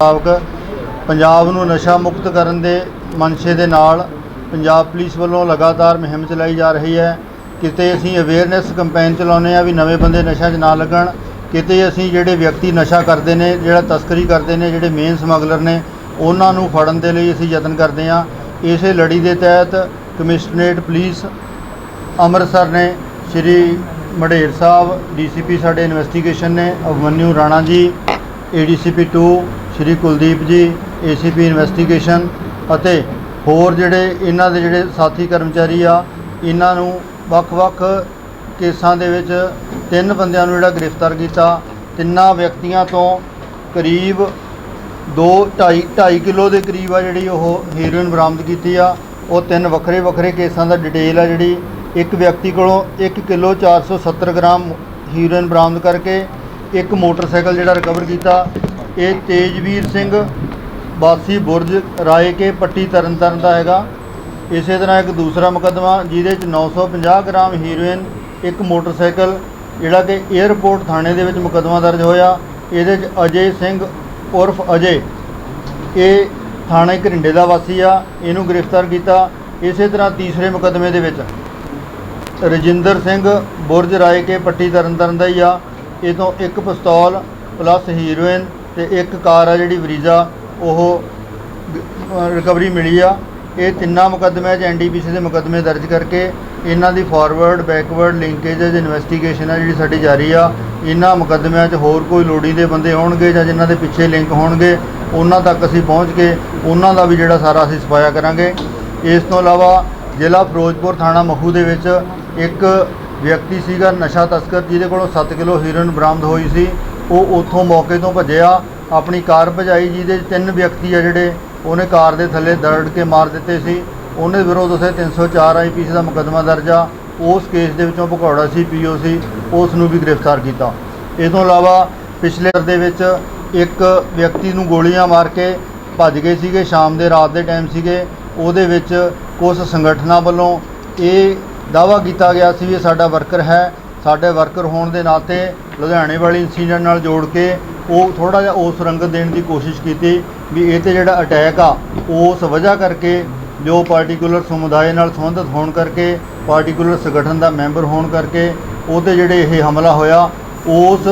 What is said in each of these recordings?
ਮੁਤਾਬਕ ਪੰਜਾਬ ਨੂੰ ਨਸ਼ਾ ਮੁਕਤ ਕਰਨ ਦੇ ਮਨਸ਼ੇ ਦੇ ਨਾਲ ਪੰਜਾਬ ਪੁਲਿਸ ਵੱਲੋਂ ਲਗਾਤਾਰ ਮੁਹਿੰਮ ਚਲਾਈ ਜਾ ਰਹੀ ਹੈ। ਕਿਤੇ ਅਸੀਂ ਅਵੇਅਰਨੈਸ ਕੈਂਪੇਨ ਚਲਾਉਂਦੇ ਆ ਵੀ ਨਵੇਂ ਬੰਦੇ ਨਸ਼ਾ 'ਚ ਨਾ ਲੱਗਣ, ਕਿਤੇ ਅਸੀਂ ਜਿਹੜੇ ਵਿਅਕਤੀ ਨਸ਼ਾ ਕਰਦੇ ਨੇ, ਜਿਹੜਾ ਤਸਕਰੀ ਕਰਦੇ ਨੇ, ਜਿਹੜੇ ਮੇਨ ਸਮਗਲਰ ਨੇ, ਉਹਨਾਂ ਨੂੰ ਫੜਨ ਦੇ ਲਈ ਅਸੀਂ ਯਤਨ ਕਰਦੇ ਆ ਇਸੇ ਲੜੀ ਦੇ ਤਹਿਤ ਕਮਿਸ਼ਨਰੇਟ ਪੁਲਿਸ ਅੰਮ੍ਰਿਤਸਰ ਨੇ ਸ਼੍ਰੀ ਮੜੇਰ ਸਾਹਿਬ, ਡੀਸੀਪੀ ਸਾਡੇ ਇਨਵੈਸਟੀਗੇਸ਼ਨ ਨੇ, ਅਵਮਨਿਊ ਰਾਣਾ ਜੀ ਏਡੀਸੀਪੀ 2 ਸ਼੍ਰੀ ਕੁਲਦੀਪ ਜੀ ਏਸੀਪੀ ਇਨਵੈਸਟੀਗੇਸ਼ਨ ਅਤੇ ਹੋਰ ਜਿਹੜੇ ਇਹਨਾਂ ਦੇ ਜਿਹੜੇ ਸਾਥੀ ਕਰਮਚਾਰੀ ਆ, ਇਹਨਾਂ ਨੂੰ ਵੱਖ-ਵੱਖ ਕੇਸਾਂ ਦੇ ਵਿੱਚ ਤਿੰਨ ਬੰਦਿਆਂ ਨੂੰ ਜਿਹੜਾ ਗ੍ਰਿਫਤਾਰ ਕੀਤਾ। ਤਿੰਨਾਂ ਵਿਅਕਤੀਆਂ ਤੋਂ ਕਰੀਬ 2 2.5 2.5 ਕਿਲੋ ਦੇ ਕਰੀਬ ਆ ਜਿਹੜੀ ਉਹ ਹੀਰੋਇਨ ਬਰਾਮਦ ਕੀਤੀ ਆ। ਉਹ ਤਿੰਨ ਵੱਖਰੇ ਵੱਖਰੇ ਕੇਸਾਂ ਦਾ ਡਿਟੇਲ ਆ ਜਿਹੜੀ ਇੱਕ ਵਿਅਕਤੀ ਕੋਲੋਂ 1 ਕਿਲੋ 470 ਗ੍ਰਾਮ ਹੀਰੋਇਨ ਬਰਾਮਦ ਕਰਕੇ ਇੱਕ ਮੋਟਰਸਾਈਕਲ ਜਿਹੜਾ ਰਿਕਵਰ ਕੀਤਾ। ਇਹ ਤੇਜਵੀਰ ਸਿੰਘ, ਵਾਸੀ ਬੁਰਜ ਰਾਏ ਕੇ ਪੱਟੀ ਤਰਨਤਾਰਨ ਦਾ ਹੈਗਾ। ਇਸੇ ਤਰ੍ਹਾਂ ਇੱਕ ਦੂਸਰਾ ਮੁਕੱਦਮਾ, ਜਿਹਦੇ ਚ 950 ਗ੍ਰਾਮ ਹੀਰੋਇਨ ਇੱਕ ਮੋਟਰਸਾਈਕਲ, ਜਿਹੜਾ ਕਿ 에ਅਰਪੋਰਟ ਥਾਣੇ ਦੇ ਵਿੱਚ ਮੁਕੱਦਮਾ ਦਰਜ ਹੋਇਆ। ਇਹਦੇ ਚ ਅਜੇ ਸਿੰਘ ਉਰਫ ਅਜੇ, ਇਹ ਥਾਣੇ ਘਰਿੰਡੇ ਦਾ ਵਾਸੀ ਆ, ਇਹਨੂੰ ਗ੍ਰਿਫਤਾਰ ਕੀਤਾ। ਇਸੇ ਤਰ੍ਹਾਂ ਤੀਸਰੇ ਮੁਕੱਦਮੇ ਦੇ ਵਿੱਚ ਰਜਿੰਦਰ ਸਿੰਘ, ਬੁਰਜ ਰਾਏ ਕੇ ਪੱਟੀ ਤਰਨਤਾਰਨ ਦਾ ਹੀ ਆ। ਇਹ ਤੋਂ ਇੱਕ ਪਿਸਤੌਲ ਪਲੱਸ ਹੀਰੋਇਨ ਤੇ ਇੱਕ ਕਾਰ ਆ ਜਿਹੜੀ ਵਰੀਜ਼ਾ, ਉਹ ਰਿਕਵਰੀ ਮਿਲੀ ਆ। ਇਹ ਤਿੰਨਾਂ ਮੁਕੱਦਮਿਆਂ 'ਚ ਐਨਡੀਪੀਸੀ ਦੇ ਮੁਕੱਦਮੇ ਦਰਜ ਕਰਕੇ ਇਹਨਾਂ ਦੀ ਫਾਰਵਰਡ ਬੈਕਵਰਡ ਲਿੰਕੇजेस ਇਨਵੈਸਟੀਗੇਸ਼ਨ ਆ ਜਿਹੜੀ ਸਾਡੀ ਜਾਰੀ ਆ। ਇਹਨਾਂ ਮੁਕੱਦਮਿਆਂ 'ਚ ਹੋਰ ਕੋਈ ਲੋੜੀਂਦੇ ਬੰਦੇ ਹੋਣਗੇ ਜਾਂ ਜਿਨ੍ਹਾਂ ਦੇ ਪਿੱਛੇ ਲਿੰਕ ਹੋਣਗੇ, ਉਹਨਾਂ ਤੱਕ ਅਸੀਂ ਪਹੁੰਚ ਕੇ ਉਹਨਾਂ ਦਾ ਵੀ ਜਿਹੜਾ ਸਾਰਾ ਅਸੀਂ ਸਫਾਇਆ ਕਰਾਂਗੇ। ਇਸ ਤੋਂ ਇਲਾਵਾ ਜ਼ਿਲ੍ਹਾ ਫਿਰੋਜ਼ਪੁਰ ਥਾਣਾ ਮਖੂ ਦੇ ਵਿੱਚ ਇੱਕ ਵਿਅਕਤੀ ਸੀਗਾ ਨਸ਼ਾ ਤਸਕਰ, ਜਿਹਦੇ ਕੋਲੋਂ 7 ਕਿਲੋ ਹੀਰੋਇਨ ਬਰਾਮਦ ਹੋਈ ਸੀ। ਉਹ ਉੱਥੋਂ ਮੌਕੇ ਤੋਂ ਭੱਜਿਆ। ਆਪਣੀ ਕਾਰ ਭਜਾਈ, ਜਿਹਦੇ ਤਿੰਨ ਵਿਅਕਤੀ ਆ ਜਿਹੜੇ, ਉਹਨੇ ਕਾਰ ਦੇ ਥੱਲੇ ਦਰੜ ਕੇ ਮਾਰ ਦਿੱਤੇ ਸੀ। ਉਹਨੇ ਵਿਰੋਧ ਉਸੇ 304 ਆਈਪੀਸੀ ਦਾ ਮੁਕੱਦਮਾ ਦਰਜ ਆ। ਉਸ ਕੇਸ ਦੇ ਵਿੱਚੋਂ ਭਗੌੜਾ ਸੀ, ਪੀਓ ਸੀ। ਉਸ ਨੂੰ ਵੀ ਗ੍ਰਿਫਤਾਰ ਕੀਤਾ। ਇਸ ਤੋਂ ਇਲਾਵਾ ਪਿਛਲੇ ਦੇ ਵਿੱਚ ਇੱਕ ਵਿਅਕਤੀ ਨੂੰ ਗੋਲੀਆਂ ਮਾਰ ਕੇ ਭੱਜ ਗਏ ਸੀਗੇ। ਸ਼ਾਮ ਦੇ ਰਾਤ ਦੇ ਟਾਈਮ ਸੀਗੇ। ਉਹਦੇ ਵਿੱਚ ਕੁਝ ਸੰਗਠਨਾਂ ਵੱਲੋਂ ਇਹ ਦਾਵਾ ਕੀਤਾ ਗਿਆ ਸੀ ਵੀ ਇਹ ਸਾਡਾ ਵਰਕਰ ਹੈ, ਸਾਡੇ ਵਰਕਰ ਹੋਣ ਦੇ ਨਾਤੇ ਲੁਧਿਆਣੇ ਵਾਲੀ ਇੰਸੀਡੈਂਟ ਨਾਲ ਜੋੜ ਕੇ ਉਹ ਥੋੜਾ ਜਿਹਾ ਉਸ ਰੰਗਤ ਦੇਣ ਦੀ ਕੋਸ਼ਿਸ਼ ਕੀਤੀ ਵੀ ਇਹ ਤੇ ਜਿਹੜਾ ਅਟੈਕ ਆ, ਉਸ ਵਜ੍ਹਾ ਕਰਕੇ ਜੋ ਪਾਰਟਿਕੂਲਰ ਸਮੁਦਾਇ ਨਾਲ ਸੰਬੰਧਿਤ ਹੋਣ ਕਰਕੇ ਪਾਰਟਿਕੂਲਰ ਸੰਗਠਨ ਦਾ ਮੈਂਬਰ ਹੋਣ ਕਰਕੇ ਉਹਤੇ ਜਿਹੜੇ ਇਹ ਹਮਲਾ ਹੋਇਆ, ਉਸ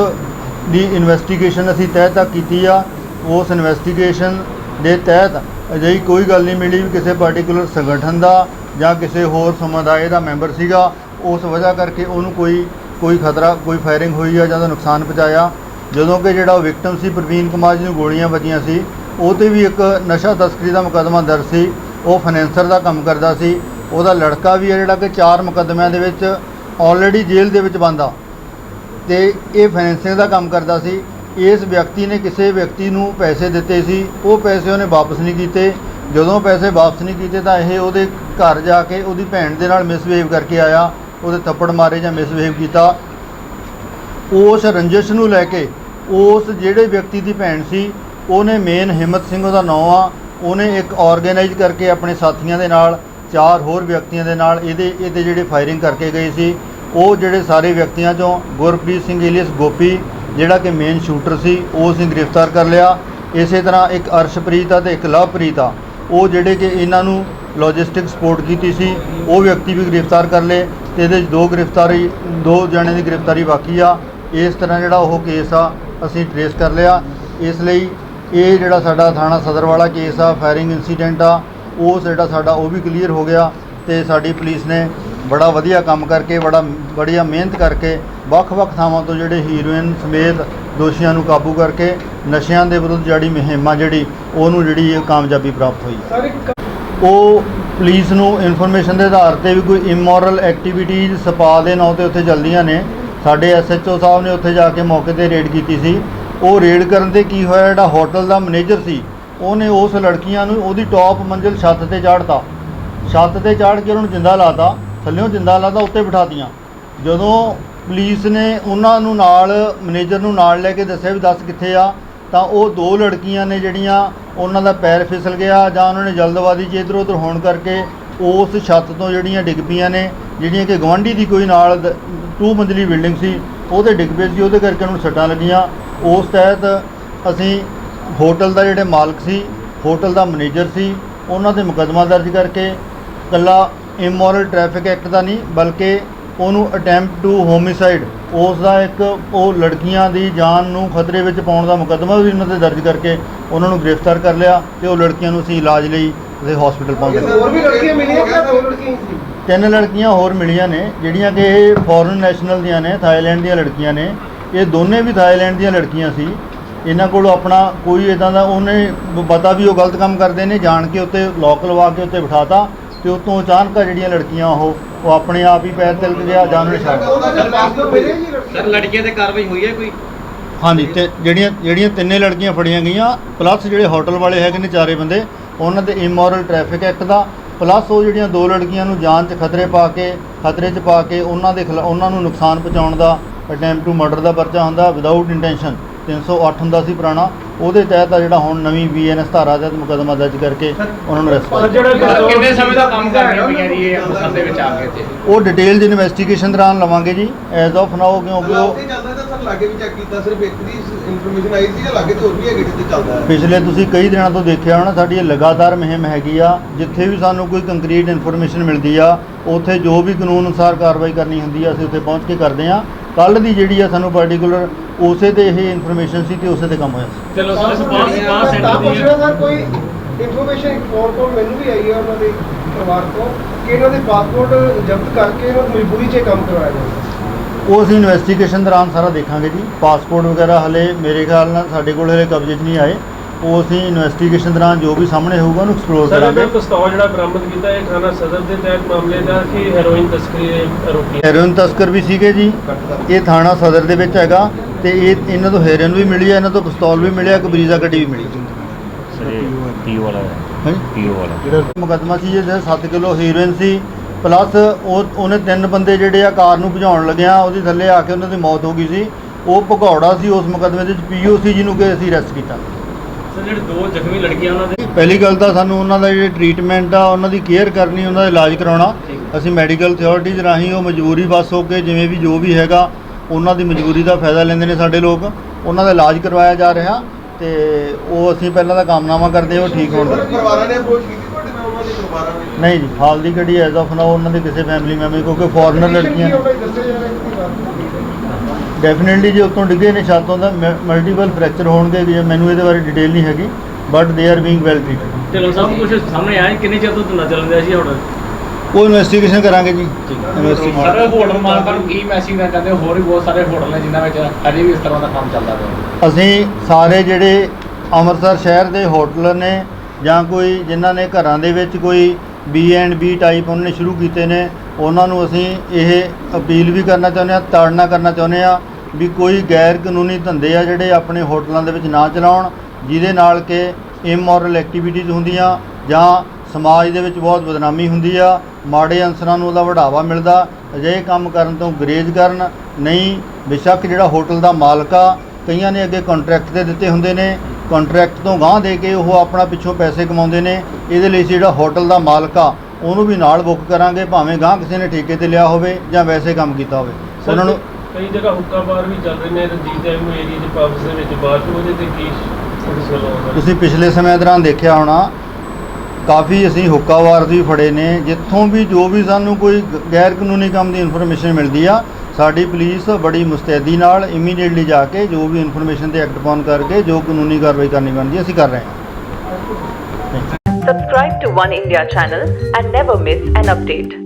ਦੀ ਇਨਵੈਸਟੀਗੇਸ਼ਨ ਅਸੀਂ ਤਹਿ ਤੱਕ ਕੀਤੀ ਆ। ਉਸ ਇਨਵੈਸਟੀਗੇਸ਼ਨ ਦੇ ਤਹਿਤ ਅਜਿਹੀ ਕੋਈ ਗੱਲ ਨਹੀਂ ਮਿਲੀ ਵੀ ਕਿਸੇ ਪਾਰਟਿਕੂਲਰ ਸੰਗਠਨ ਦਾ ਜਾਂ ਕਿਸੇ ਹੋਰ ਸਮੁਦਾਇ ਦਾ ਮੈਂਬਰ ਸੀਗਾ, ਉਸ ਵਜ੍ਹਾ ਕਰਕੇ ਉਹਨੂੰ ਕੋਈ ਕੋਈ ਖਤਰਾ, ਕੋਈ ਫਾਇਰਿੰਗ ਹੋਈ ਆ ਜਾਂ ਉਹਦਾ ਨੁਕਸਾਨ ਪਹੁੰਚਾਇਆ। ਜਦੋਂ ਕਿ ਜਿਹੜਾ ਵਿਕਟਮ ਸੀ, ਪ੍ਰਵੀਨ ਕੁਮਾਰ ਜੀ ਨੂੰ ਗੋਲੀਆਂ ਵੱਜੀਆਂ ਸੀ, ਉਹ 'ਤੇ ਵੀ ਇੱਕ ਨਸ਼ਾ ਤਸਕਰੀ ਦਾ ਮੁਕੱਦਮਾ ਦਰਜ ਸੀ। ਉਹ ਫਾਈਨੈਂਸਰ ਦਾ ਕੰਮ ਕਰਦਾ ਸੀ। ਉਹਦਾ ਲੜਕਾ ਵੀ ਹੈ ਜਿਹੜਾ ਕਿ ਚਾਰ ਮੁਕੱਦਮਿਆਂ ਦੇ ਵਿੱਚ ਆਲਰੇਡੀ ਜੇਲ੍ਹ ਦੇ ਵਿੱਚ ਬੰਦਾ ਤੇ ਇਹ ਫਾਈਨੈਂਸਿੰਗ ਦਾ ਕੰਮ ਕਰਦਾ ਸੀ। ਇਸ ਵਿਅਕਤੀ ਨੇ ਕਿਸੇ ਵਿਅਕਤੀ ਨੂੰ ਪੈਸੇ ਦਿੱਤੇ ਸੀ। ਉਹ ਪੈਸੇ ਉਹਨੇ ਵਾਪਸ ਨਹੀਂ ਕੀਤੇ। ਜਦੋਂ ਪੈਸੇ ਵਾਪਸ ਨਹੀਂ ਕੀਤੇ ਤਾਂ ਇਹ ਉਹਦੇ ਘਰ ਜਾ ਕੇ ਉਹਦੀ ਭੈਣ ਦੇ ਨਾਲ ਮਿਸਬਿਹੇਵ ਕਰਕੇ ਆਇਆ, ਉਹਦੇ ਥੱਪੜ ਮਾਰੇ ਜਾਂ ਮਿਸਬਿਹੇਵ ਕੀਤਾ। ਉਸ ਰੰਜਿਸ਼ ਨੂੰ ਲੈ ਕੇ ਉਸ ਜਿਹੜੇ ਵਿਅਕਤੀ ਦੀ ਭੈਣ ਸੀ, ਉਹਨੇ ਮੇਨ ਹਿੰਮਤ ਸਿੰਘ ਉਹਦਾ ਨਾਂ ਆ, ਉਹਨੇ ਇੱਕ ਆਰਗੇਨਾਈਜ਼ ਕਰਕੇ ਆਪਣੇ ਸਾਥੀਆਂ ਦੇ ਨਾਲ, ਚਾਰ ਹੋਰ ਵਿਅਕਤੀਆਂ ਦੇ ਨਾਲ ਇਹਦੇ ਇਹਦੇ ਜਿਹੜੇ ਫਾਇਰਿੰਗ ਕਰਕੇ ਗਏ ਸੀ, ਉਹ ਜਿਹੜੇ ਸਾਰੇ ਵਿਅਕਤੀਆਂ ਚੋਂ ਗੁਰਪ੍ਰੀਤ ਸਿੰਘ ਏਲੀਅਸ ਗੋਪੀ, ਜਿਹੜਾ ਕਿ ਮੇਨ ਸ਼ੂਟਰ ਸੀ, ਉਹ ਅਸੀਂ ਗ੍ਰਿਫਤਾਰ ਕਰ ਲਿਆ। ਇਸੇ ਤਰ੍ਹਾਂ ਇੱਕ ਅਰਸ਼ਪ੍ਰੀਤ ਆ ਤੇ ਇੱਕ ਲਵਪ੍ਰੀਤ ਆ। ਉਹ ਜਿਹੜੇ ਕਿ ਇਹਨਾਂ ਨੂੰ ਲੌਜਿਸਟਿਕ ਸਪੋਰਟ ਕੀਤੀ ਸੀ, ਉਹ ਵਿਅਕਤੀ ਵੀ ਗ੍ਰਿਫਤਾਰ ਕਰ ਲਏ ਤੇ ਇਹਦੇ 'ਚ ਦੋ ਗ੍ਰਿਫਤਾਰੀ, ਦੋ ਜਣੇ ਦੀ ਗ੍ਰਿਫਤਾਰੀ ਬਾਕੀ ਆ। ਇਸ ਤਰ੍ਹਾਂ ਜਿਹੜਾ ਉਹ ਕੇਸ ਆ, ਅਸੀਂ ਟਰੇਸ ਕਰ ਲਿਆ। ਇਸ ਲਈ ਇਹ ਜਿਹੜਾ ਸਾਡਾ ਥਾਣਾ ਸਦਰ ਵਾਲਾ ਕੇਸ ਆ ਫਾਇਰਿੰਗ ਇਨਸੀਡੈਂਟ ਆ ਉਹ ਜਿਹੜਾ ਸਾਡਾ ਉਹ ਵੀ ਕਲੀਅਰ ਹੋ ਗਿਆ ਤੇ ਸਾਡੀ ਪੁਲਿਸ ਨੇ ਬੜਾ ਵਧੀਆ ਕੰਮ ਕਰਕੇ, ਬੜਾ ਬੜੀਆ ਮਿਹਨਤ ਕਰਕੇ ਵੱਖ-ਵੱਖ ਥਾਵਾਂ ਤੋਂ ਜਿਹੜੇ ਹੀਰੋਇਨ ਸਮੇਤ ਦੋਸ਼ੀਆਂ ਨੂੰ ਕਾਬੂ ਕਰਕੇ ਨਸ਼ਿਆਂ ਦੇ ਵਿਰੁੱਧ ਜਿਹੜੀ ਮੁਹਿੰਮ ਆ ਜਿਹੜੀ, ਉਹਨੂੰ ਜਿਹੜੀ ਕਾਮਯਾਬੀ ਪ੍ਰਾਪਤ ਹੋਈ। ਉਹ ਪੁਲਿਸ ਨੂੰ ਇਨਫੋਰਮੇਸ਼ਨ ਦੇ ਆਧਾਰ ਤੇ ਵੀ ਕੋਈ ਇਮੋਰਲ ਐਕਟੀਵਿਟੀਜ਼ ਸਪਾ ਦੇ ਨਾਂ ਤੇ ਉੱਥੇ ਚੱਲਦੀਆਂ ਨੇ। ਸਾਡੇ ਐਸਐਚਓ ਸਾਹਿਬ ਨੇ ਉੱਥੇ ਜਾ ਕੇ ਮੌਕੇ ਤੇ ਰੇਡ ਕੀਤੀ ਸੀ। ਉਹ ਰੇਡ ਕਰਨ ਤੇ ਕੀ ਹੋਇਆ? ਜਿਹੜਾ ਹੋਟਲ ਦਾ ਮੈਨੇਜਰ ਸੀ, ਉਹਨੇ ਉਸ ਲੜਕੀਆਂ ਨੂੰ ਉਹਦੀ ਟੌਪ ਮੰਜ਼ਿਲ ਛੱਤ ਤੇ ਚਾੜਤਾ। ਛੱਤ ਤੇ ਚਾੜ ਕੇ ਉਹਨੂੰ ਨੂੰ ਜਿੰਦਾ ਲਾਤਾ, ਥੱਲਿਓਂ ਜਿੰਦਾ ਲਾਤਾ, ਉੱਤੇ ਬਿਠਾਤੀਆਂ। ਜਦੋਂ ਪੁਲਿਸ ਨੇ ਉਹਨਾਂ ਨੂੰ ਨਾਲ ਮੈਨੇਜਰ ਨੂੰ ਨਾਲ ਲੈ ਕੇ ਦੱਸਿਆ ਵੀ ਦੱਸ ਕਿੱਥੇ ਆ ਤਾਂ ਉਹ ਦੋ ਲੜਕੀਆਂ ਨੇ ਜਿਹੜੀਆਂ ਉਹਨਾਂ ਦਾ ਪੈਰ ਫਿਸਲ ਗਿਆ ਜਾਂ ਉਹਨਾਂ ਨੇ ਜਲਦਬਾਜ਼ੀ 'ਚ ਇੱਧਰ ਉੱਧਰ ਹੋਣ ਕਰਕੇ ਉਸ ਛੱਤ ਤੋਂ ਜਿਹੜੀਆਂ ਡਿੱਗ ਪਈਆਂ ਨੇ, ਜਿਹੜੀਆਂ ਕਿ ਗਵਾਂਢੀ ਦੀ ਕੋਈ ਨਾਲ ਟੂ ਮੰਜ਼ਲੀ ਬਿਲਡਿੰਗ ਸੀ, ਉਹਦੇ ਡਿੱਗ ਪਏ ਸੀ, ਉਹਦੇ ਕਰਕੇ ਉਹਨਾਂ ਨੂੰ ਸੱਟਾਂ ਲੱਗੀਆਂ। ਉਸ ਤਹਿਤ ਅਸੀਂ ਹੋਟਲ ਦਾ ਜਿਹੜੇ ਮਾਲਕ ਸੀ, ਹੋਟਲ ਦਾ ਮੈਨੇਜਰ ਸੀ, ਉਹਨਾਂ ਤੇ ਮੁਕੱਦਮਾ ਦਰਜ ਕਰਕੇ ਕੱਲਾ ਇਮੋਰਲ ਟ੍ਰੈਫਿਕ ਐਕਟ ਦਾ ਨਹੀਂ, ਬਲਕਿ ਉਹਨੂੰ ਅਟੈਂਪਟ ਟੂ ਹੋਮਿਸਾਈਡ ਉਸ ਦਾ ਇੱਕ ਉਹ ਲੜਕੀਆਂ ਦੀ ਜਾਨ ਨੂੰ ਖਤਰੇ ਵਿੱਚ ਪਾਉਣ ਦਾ ਮੁਕੱਦਮਾ ਵੀ ਉਹਨਾਂ ਤੇ ਦਰਜ ਕਰਕੇ ਉਹਨਾਂ ਨੂੰ ਗ੍ਰਿਫਤਾਰ ਕਰ ਲਿਆ ਤੇ ਉਹ ਲੜਕੀਆਂ ਨੂੰ ਅਸੀਂ ਇਲਾਜ ਲਈ ਉਹਦੇ ਹਸਪੀਟਲ ਪਹੁੰਚੇ। ਹੋਰ ਵੀ ਲੜਕੀਆਂ ਮਿਲੀਆਂ ਕਿ ਦੋ ਲੜਕੀਆਂ ਤਿੰਨ ਲੜਕੀਆਂ ਹੋਰ ਮਿਲੀਆਂ ਨੇ ਜਿਹੜੀਆਂ ਕਿ ਇਹ ਫੋਰਨ ਨੈਸ਼ਨਲ ਦੀਆਂ ਨੇ ਥਾਈਲੈਂਡ ਦੀਆਂ ਲੜਕੀਆਂ ਨੇ। ਇਹ ਦੋਨੇ ਵੀ ਥਾਈਲੈਂਡ ਦੀਆਂ ਲੜਕੀਆਂ ਸੀ। ਇਹਨਾਂ ਕੋਲ ਆਪਣਾ ਕੋਈ ਇਦਾਂ ਦਾ ਉਹਨੇ ਪਤਾ ਵੀ ਉਹ ਗਲਤ ਕੰਮ ਕਰਦੇ ਨੇ ਜਾਣ ਕੇ ਉੱਤੇ ਲੋਕ ਲਵਾ ਕੇ ਉੱਤੇ ਬਿਠਾਤਾ। ਤੇ ਉਤੋਂ ਅਚਾਨਕ ਜਿਹੜੀਆਂ ਲੜਕੀਆਂ ਉਹ ਉਹ ਆਪਣੇ ਆਪ ਹੀ ਪੈਰ ਤਿਲਕ ਗਿਆ ਜਾਂ ਉਹਨੇ ਛੱਡ ਦਿੱਤਾ। ਉਹਦਾ ਪਾਸਪੋਰਟ ਮਿਲਿਆ ਜੀ ਲੜਕੀ ਸਰ ਲੜਕੀਆਂ ਤੇ ਕਾਰਵਾਈ ਹੋਈ ਹੈ ਕੋਈ ਹਾਂਜੀ ਤੇ ਜਿਹੜੀਆਂ ਜਿਹੜੀਆਂ ਤਿੰਨੇ ਲੜਕੀਆਂ ਫੜੀਆਂ ਗਈਆਂ ਪਲੱਸ ਜਿਹੜੇ ਹੋਟਲ ਵਾਲੇ ਹੈਗੇ ਨੇ ਚਾਰੇ ਬੰਦੇ ਉਹਨਾਂ ਦੇ ਇਮੋਰਲ ਟ੍ਰੈਫਿਕ ਐਕਟ ਦਾ ਪਲੱਸ ਉਹ ਜਿਹੜੀਆਂ ਦੋ ਲੜਕੀਆਂ ਨੂੰ ਜਾਨ 'ਚ ਖਤਰੇ ਪਾ ਕੇ ਖਤਰੇ 'ਚ ਪਾ ਕੇ ਉਹਨਾਂ ਦੇ ਉਹਨਾਂ ਨੂੰ ਨੁਕਸਾਨ ਪਹੁੰਚਾਉਣ ਦਾ ਅਟੈਂਪਟ ਟੂ ਮਰਡਰ ਦਾ ਪਰਚਾ ਹੁੰਦਾ ਵਿਦਆਊਟ ਇੰਟੈਂਸ਼ਨ 308 ਹੁੰਦਾ ਸੀ ਪੁਰਾਣਾ ਉਹਦੇ ਤਹਿਤ ਆ ਜਿਹੜਾ ਹੁਣ ਨਵੀਂ ਬੀਐਨਐਸ ਧਾਰਾ ਦੇ ਤਹਿਤ ਮੁਕੱਦਮਾ ਦਰਜ ਕਰਕੇ ਉਹਨਾਂ ਨੂੰ ਅਰੈਸਟ ਕਰ ਜਿਹੜਾ ਕਿੰਨੇ ਸਮੇਂ ਦਾ ਕੰਮ ਕਰ ਰਹੀ ਪਈਆਂ ਜੀ ਇਹ ਅੰਮ੍ਰਿਤਸਰ ਦੇ ਵਿੱਚ ਆ ਕੇ ਇੱਥੇ ਉਹ ਡਿਟੇਲਸ ਇਨਵੈਸਟੀਗੇਸ਼ਨ ਦੌਰਾਨ ਲਵਾਂਗੇ ਜੀ ਐਜ਼ ਆਫ ਨਾਓ ਕਿਉਂਕਿ ਉਹ ਤੇ ਚੱਲਦਾ ਤਾਂ ਸਰ ਲਾਗੇ ਵੀ ਚੈੱਕ ਕੀਤਾ ਸਿਰਫ ਇੱਕ ਦੀ ਇਨਫੋਰਮੇਸ਼ਨ ਆਈ ਸੀ ਜਾਂ ਲਾਗੇ ਤੇ ਹੋਰ ਵੀ ਹੈਗੇ ਜਿੱਥੇ ਚੱਲਦਾ ਹੈ? ਪਿਛਲੇ ਤੁਸੀਂ ਕਈ ਦਿਨਾਂ ਤੋਂ ਦੇਖਿਆ ਹੋਣਾ ਸਾਡੀ ਇਹ ਲਗਾਤਾਰ ਮੁਹਿੰਮ ਹੈਗੀ ਆ ਜਿੱਥੇ ਵੀ ਸਾਨੂੰ ਕੋਈ ਕੰਕਰੀਟ ਇਨਫੋਰਮੇਸ਼ਨ ਮਿਲਦੀ ਆ ਉੱਥੇ ਜੋ ਵੀ ਕਾਨੂੰਨ ਅਨੁਸਾਰ ਕਾਰਵਾਈ ਕਰਨੀ ਹੁੰਦੀ ਆ ਅਸੀਂ ਉੱਥੇ ਪਹੁੰਚ ਕੇ ਕਰਦੇ ਆ। ਕੱਲ ਦੀ ਜਿਹੜੀ ਆ ਸਾਨੂੰ ਪਾਰਟਿਕੂਲਰ ਉਸੇ ਤੇ ਇਹ ਇਨਫੋਰਮੇਸ਼ਨ ਸੀ ਤੇ ਉਸੇ ਤੇ ਕੰਮ ਹੋਇਆ ਸੀ। ਚਲੋ ਸਰ ਤਾਂ ਸਰ ਕੋਈ ਇਨਫੋਰਮੇਸ਼ਨ ਇੱਕ ਫੋਨ ਕਾਲ ਮੈਨੂੰ ਵੀ ਆਈ ਹੈ ਉਹਨਾਂ ਦੇ ਪਰਿਵਾਰ ਤੋਂ ਕਿ ਇਹਨਾਂ ਦੇ ਪਾਸਪੋਰਟ ਜ਼ਬਤ ਕਰਕੇ ਇਹਨਾਂ ਨੂੰ ਮਜਬੂਰੀ 'ਚ ਇਹ ਕੰਮ ਕਰਵਾਇਆ ਜਾਂਦਾ ਉਹ ਅਸੀਂ ਇਨਵੈਸਟੀਗੇਸ਼ਨ ਦੌਰਾਨ ਸਾਰਾ ਦੇਖਾਂਗੇ ਜੀ। ਪਾਸਪੋਰਟ ਵਗੈਰਾ ਹਲੇ ਮੇਰੇ ਖਿਆਲ ਨਾਲ ਸਾਡੇ ਕੋਲ ਹਲੇ ਕਬਜ਼ੇ 'ਚ ਨਹੀਂ ਆਏ। ਉਹ ਅਸੀਂ ਇਨਵੈਸਟੀਗੇਸ਼ਨ ਦੌਰਾਨ ਜੋ ਵੀ ਸਾਹਮਣੇ ਹੋਊਗਾ ਉਹਨੂੰ ਐਕਸਪਲੋਰ ਸਰ ਕਰਾਂਗੇ। ਇਹਦਾ ਪਿਸਤੌਲ ਜਿਹੜਾ ਬਰਾਮਦ ਕੀਤਾ ਇਹ ਥਾਣਾ ਸਦਰ ਦੇ ਤਹਿਤ ਮਾਮਲੇ ਦਾ ਕਿ ਹੈਰੋਇਨ ਤਸਕਰੀ ਦੇ ਆਰੋਪੀ ਹੈ। ਹੈਰੋਇਨ ਤਸਕਰ ਵੀ ਸੀਗੇ ਜੀ। ਇਹ ਥਾਣਾ ਸਦਰ ਦੇ ਵਿੱਚ ਹੈਗਾ ਤੇ ਇਹ ਇਹਨਾਂ ਤੋਂ ਹੈਰੋਇਨ ਵੀ ਮਿਲੀ ਹੈ ਇਹਨਾਂ ਤੋਂ ਪਿਸਤੌਲ ਵੀ ਮਿਲਿਆ ਇੱਕ ਬਰੀਜ਼ਾ ਗੱਡੀ ਵੀ ਮਿਲੀ। ਪੀਓ ਵਾਲਾ ਹੈ। ਹਾਂਜੀ। ਪੀਓ ਵਾਲਾ। ਜਿਹੜਾ ਮੁਕੱਦਮਾ ਸੀ ਜਿਹਦੇ 7 ਕਿਲੋ ਹੀਰੋਇਨ ਸੀ ਪਲੱਸ ਉਹ ਉਹਨੇ ਤਿੰਨ ਬੰਦੇ ਜਿਹੜੇ ਆ ਕਾਰ ਨੂੰ ਭਜਾਉਣ ਲੱਗਿਆ ਉਹਦੇ ਥੱਲੇ ਆ ਕੇ ਉਹਨਾਂ ਦੀ ਮੌਤ ਹੋ ਗਈ ਸੀ। ਉਹ ਭਗੌੜਾ ਸੀ ਉਸ ਮੁਕੱਦਮੇ ਦੇ ਵਿੱਚ ਪੀਓ ਸੀ ਜਿਹਨੂੰ ਕਿ ਅਸੀਂ ਅਰੈਸਟ ਕੀਤਾ। ਜਿਹੜੇ ਦੋ ਜ਼ਖਮੀ ਲੜਕੀਆਂ ਉਹਨਾਂ ਦੇ ਪਹਿਲੀ ਗੱਲ ਤਾਂ ਸਾਨੂੰ ਉਹਨਾਂ ਦਾ ਜਿਹੜੇ ਟ੍ਰੀਟਮੈਂਟ ਆ ਉਹਨਾਂ ਦੀ ਕੇਅਰ ਕਰਨੀ ਉਹਨਾਂ ਦਾ ਇਲਾਜ ਕਰਾਉਣਾ। ਅਸੀਂ ਮੈਡੀਕਲ ਅਥਾਰਟੀਜ਼ ਰਾਹੀਂ ਉਹ ਮਜਬੂਰੀ ਬਸ ਹੋ ਕੇ ਜਿਵੇਂ ਵੀ ਜੋ ਵੀ ਹੈਗਾ ਉਹਨਾਂ ਦੀ ਮਜਬੂਰੀ ਦਾ ਫਾਇਦਾ ਲੈਂਦੇ ਨੇ ਸਾਡੇ ਲੋਕ। ਉਹਨਾਂ ਦਾ ਇਲਾਜ ਕਰਵਾਇਆ ਜਾ ਰਿਹਾ ਤੇ ਉਹ ਅਸੀਂ ਪਹਿਲਾਂ ਤਾਂ ਕਾਮਨਾਮਾ ਕਰਦੇ ਹਾਂ ਉਹ ਠੀਕ ਹੋਣ ਦਾ। ਪਰਿਵਾਰਾਂ ਨੇ ਅਪਰੋਚ ਕੀਤੀ ਤੁਹਾਡੇ ਨਾਲ ਉਹਨਾਂ ਦੇ ਪਰਿਵਾਰਾਂ ਨੇ ਨਹੀਂ ਜੀ ਹਾਲ ਦੀ ਘੜੀ ਐਜ਼ ਆਫ ਨਾਓ ਉਹਨਾਂ ਦੇ ਕਿਸੇ ਫੈਮਿਲੀ ਮੈਂਬਰ ਕਿਉਂਕਿ ਫੋਰਨਰ ਲੜਕੀਆਂ ਕੀ ਉਹਨਾਂ ਦੀ ਦੱਸਿਆ ਜਾ ਰਿਹਾ ਕਿ ਬਾਤ ਡੈਫੀਨਿਟਲੀ ਜੇ ਉੱਤੋਂ ਡਿੱਗੇ ਨੇ ਛੱਤੋਂ ਦਾ ਮਲਟੀਪਲ ਫ੍ਰੈਕਚਰ ਹੋਣਗੇ ਜੇ ਮੈਨੂੰ ਇਹਦੇ ਬਾਰੇ ਡਿਟੇਲ ਨਹੀਂ ਹੈਗੀ but they are being well treated ਚਲੋ ਸਭ ਕੁਝ ਸਾਹਮਣੇ ਆਇਆ ਕਿੰਨੇ ਚਿਰ ਤੋਂ ਧੰਦਾ ਦਿਆ ਸੀ ਹੁਣ ਉਹ ਇਨਵੈਸਟੀਗੇਸ਼ਨ ਕਰਾਂਗੇ ਜੀ। ਇਨਵੈਸਟੀਗੇਸ਼ਨ ਸਰ ਹੋਟਲ ਮਾਲਕਾਂ ਨੂੰ ਕੀ ਮੈਸੇਜ ਦੇਣਾ ਚਾਹੁੰਦੇ ਹੋ? ਹੋਰ ਵੀ ਬਹੁਤ ਸਾਰੇ ਹੋਟਲ ਨੇ ਜਿਨ੍ਹਾਂ ਵਿੱਚ ਅਜੇ ਵੀ ਇਸ ਤਰ੍ਹਾਂ ਦਾ ਕੰਮ ਚੱਲਦਾ ਪਿਆ। ਅਸੀਂ ਸਾਰੇ ਜਿਹੜੇ ਅੰਮ੍ਰਿਤਸਰ ਸ਼ਹਿਰ ਦੇ ਹੋਟਲ ਨੇ ਜਾਂ ਕੋਈ ਜਿਨ੍ਹਾਂ ਨੇ ਘਰਾਂ ਦੇ ਵਿੱਚ ਕੋਈ ਬੀ ਐਂਡ ਬੀ ਟਾਈਪ ਉਹਨਾਂ ਨੇ ਸ਼ੁਰੂ ਕੀਤੇ ਨੇ ਉਹਨਾਂ ਨੂੰ ਅਸੀਂ ਇਹ ਅਪੀਲ ਵੀ ਕਰਨਾ ਚਾਹੁੰਦੇ ਹਾਂ ਤਾੜਨਾ ਕਰਨਾ ਚਾਹੁੰਦੇ ਹਾਂ ਵੀ ਕੋਈ ਗੈਰ ਕਾਨੂੰਨੀ ਧੰਦੇ ਆ ਜਿਹੜੇ ਆਪਣੇ ਹੋਟਲਾਂ ਦੇ ਵਿੱਚ ਨਾ ਚਲਾਉਣ ਜਿਹਦੇ ਨਾਲ ਕਿ ਇਮੋਰਲ ਐਕਟੀਵਿਟੀਜ਼ ਹੁੰਦੀਆਂ ਜਾਂ ਸਮਾਜ ਦੇ ਵਿੱਚ ਬਹੁਤ ਬਦਨਾਮੀ ਹੁੰਦੀ ਆ ਮਾੜੇ ਅਨਸਰਾਂ ਨੂੰ ਉਹਦਾ ਵਢਾਵਾ ਮਿਲਦਾ ਅਜਿਹੇ ਕੰਮ ਕਰਨ ਤੋਂ ਗਰੇਜ਼ ਕਰਨ ਨਹੀਂ ਬੇਸ਼ੱਕ ਜਿਹੜਾ ਹੋਟਲ ਦਾ ਮਾਲਕ ਆ ਕਈਆਂ ਨੇ ਅੱਗੇ ਕੰਟਰੈਕਟ ਤੇ ਦਿੱਤੇ ਹੁੰਦੇ ਨੇ ਕੰਟਰੈਕਟ ਤੋਂ ਗਾਂਹ ਦੇ ਕੇ ਉਹ ਆਪਣਾ ਪਿੱਛੋਂ ਪੈਸੇ ਕਮਾਉਂਦੇ ਨੇ ਇਹਦੇ ਲਈ ਜਿਹੜਾ ਹੋਟਲ ਦਾ ਮਾਲਕ ਆ ਉਹਨੂੰ ਵੀ ਨਾਲ ਬੁੱਕ ਕਰਾਂਗੇ ਭਾਵੇਂ ਗਾਂਹ ਕਿਸੇ ਨੇ ਠੇਕੇ ਤੇ ਲਿਆ ਹੋਵੇ ਜਾਂ ਵੈਸੇ ਕੰਮ ਕੀਤਾ ਹੋਵੇ। ਉਹਨਾਂ ਨੂੰ ਕਈ ਜਗ੍ਹਾ ਹੁੱਕਾ ਬਾਰ ਵੀ ਚੱਲ ਰਹੇ ਨੇ ਰਣਜੀਤ ਐਵਨਿਊ ਏਰੀਆ ਦੇ ਪਬਸ ਦੇ ਵਿੱਚ ਬਾਅਦ ਚ ਉਹਦੇ ਤੇ ਕੀ ਪੁਲਿਸ ਵੱਲੋਂ ਆਉਂਦਾ? ਤੁਸੀਂ ਪਿਛਲੇ ਸਮੇਂ ਦੌਰਾਨ ਦੇਖਿਆ ਹੋਣਾ ਕਾਫੀ ਅਸੀਂ ਹੁੱਕਾਵਾਰ ਵੀ ਫੜੇ ਨੇ ਜਿੱਥੋਂ ਵੀ ਜੋ ਵੀ ਸਾਨੂੰ ਕੋਈ ਗੈਰ ਕਾਨੂੰਨੀ ਕੰਮ ਦੀ ਇਨਫੋਰਮੇਸ਼ਨ ਮਿਲਦੀ ਆ ਸਾਡੀ ਪੁਲਿਸ ਬੜੀ ਮੁਸਤੈਦੀ ਨਾਲ ਇਮੀਡੀਏਟਲੀ ਜਾ ਕੇ ਜੋ ਵੀ ਇਨਫੋਰਮੇਸ਼ਨ ਤੇ ਐਕਟ ਪਾਉਣ ਕਰਕੇ ਜੋ ਕਾਨੂੰਨੀ ਕਾਰਵਾਈ ਕਰਨੀ ਬਣਦੀ ਅਸੀਂ ਕਰ ਰਹੇ ਹਾਂ। Subscribe to One India channel and never miss an update.